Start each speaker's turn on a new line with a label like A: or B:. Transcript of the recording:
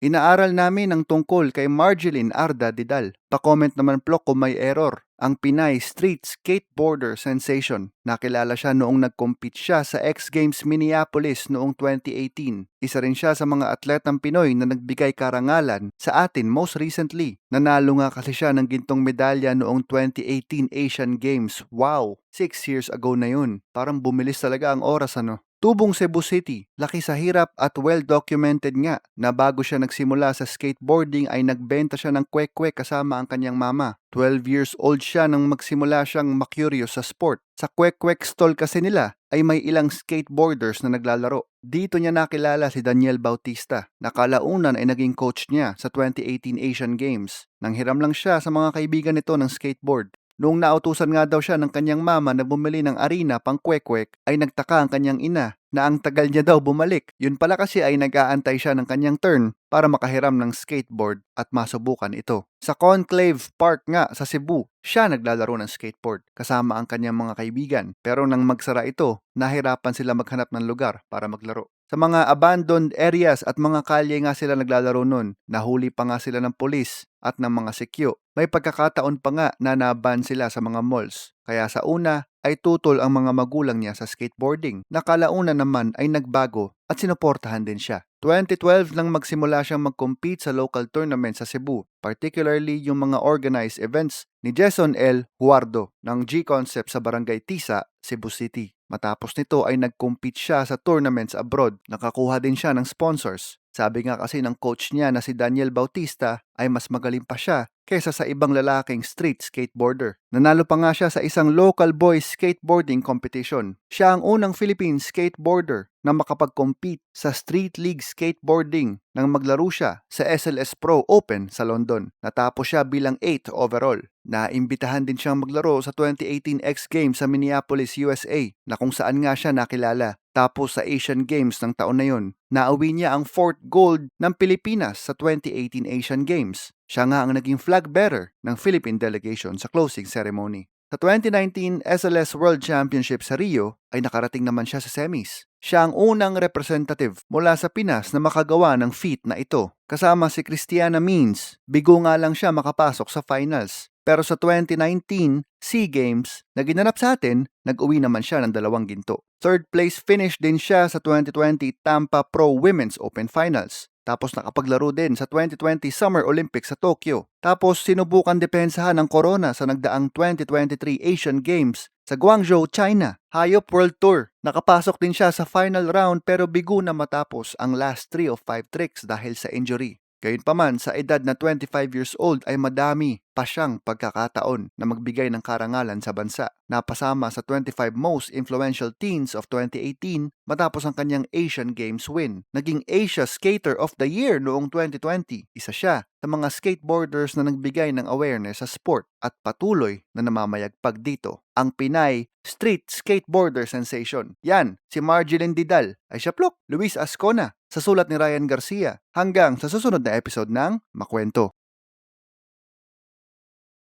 A: Inaaral namin ang tungkol kay Marjeline Arda Didal. Pa-comment naman Plok kung may error. Ang Pinay Street Skateboarder Sensation. Nakilala siya noong nag-compete siya sa X Games Minneapolis noong 2018. Isa rin siya sa mga atletang Pinoy na nagbigay karangalan sa atin most recently. Nanalo nga kasi siya ng gintong medalya noong 2018 Asian Games. Wow! Six years ago na yun. Parang bumilis talaga ang oras ano. Tubong Cebu City, laki sa hirap at well-documented nga na bago siya nagsimula sa skateboarding ay nagbenta siya ng kwek-kwek kasama ang kanyang mama. 12 years old siya nang magsimula siyang makuryo sa sport. Sa kwek-kwek stall kasi nila ay may ilang skateboarders na naglalaro. Dito niya nakilala si Daniel Bautista. Nakalaunan ay naging coach niya sa 2018 Asian Games. Nanghiram lang siya sa mga kaibigan nito ng skateboard. Noong nautusan nga daw siya ng kanyang mama na bumili ng arena pang kwek-kwek, ay nagtaka ang kanyang ina na ang tagal niya daw bumalik. Yun pala kasi ay nag-aantay siya ng kanyang turn para makahiram ng skateboard at masubukan ito. Sa Conclave Park nga sa Cebu, siya naglalaro ng skateboard kasama ang kanyang mga kaibigan. Pero nang magsara ito, nahirapan sila maghanap ng lugar para maglaro. Sa mga abandoned areas at mga kalye nga sila naglalaro nun, nahuli pa nga sila ng polis at ng mga sekyo. May pagkakataon pa nga na naban sila sa mga malls. Kaya sa una ay tutol ang mga magulang niya sa skateboarding. Nakalauna naman ay nagbago at sinuportahan din siya. 2012 nang magsimula siyang mag-compete sa local tournament sa Cebu, particularly yung mga organized events ni Jason L. Huardo ng G-Concept sa Barangay Tisa, Cebu City. Matapos nito ay nag-compete siya sa tournaments abroad. Nakakuha din siya ng sponsors. Sabi nga kasi ng coach niya na si Daniel Bautista ay mas magaling pa siya kaysa sa ibang lalaking street skateboarder. Nanalo pa nga siya sa isang local boys skateboarding competition. Siya ang unang Philippine skateboarder na makapag-compete sa Street League Skateboarding nang maglaro siya sa SLS Pro Open sa London. Natapos siya bilang 8 overall. Naimbitahan din siyang maglaro sa 2018 X Games sa Minneapolis, USA na kung saan nga siya nakilala. Tapos sa Asian Games ng taon na yon, nauwi niya ang fourth gold ng Pilipinas sa 2018 Asian Games. Siya nga ang naging flag bearer ng Philippine delegation sa closing ceremony. Sa 2019 SLS World Championship sa Rio ay nakarating naman siya sa semis. Siya ang unang representative mula sa Pinas na makagawa ng feat na ito. Kasama si Christiana Means, bigo nga lang siya makapasok sa finals. Pero sa 2019 SEA Games na ginanap sa atin, nag-uwi naman siya ng dalawang ginto. Third place finish din siya sa 2020 Tampa Pro Women's Open Finals. Tapos nakapaglaro din sa 2020 Summer Olympics sa Tokyo. Tapos sinubukan depensahan ng corona sa nagdaang 2023 Asian Games sa Guangzhou, China. Hayop World Tour. Nakapasok din siya sa final round pero bigo na matapos ang last 3 of 5 tricks dahil sa injury. Gayunpaman, sa edad na 25 years old ay madami pa siyang pagkakataon na magbigay ng karangalan sa bansa. Napasama sa 25 most influential teens of 2018 matapos ang kanyang Asian Games win. Naging Asia Skater of the Year noong 2020. Isa siya sa mga skateboarders na nagbigay ng awareness sa sport at patuloy na namamayagpag dito. Ang Pinay Street Skateboarder Sensation. Yan, si Marjeline Didal, ay siya plok, Luis Ascona, sa sulat ni Ryan Garcia. Hanggang sa susunod na episode ng Makwento.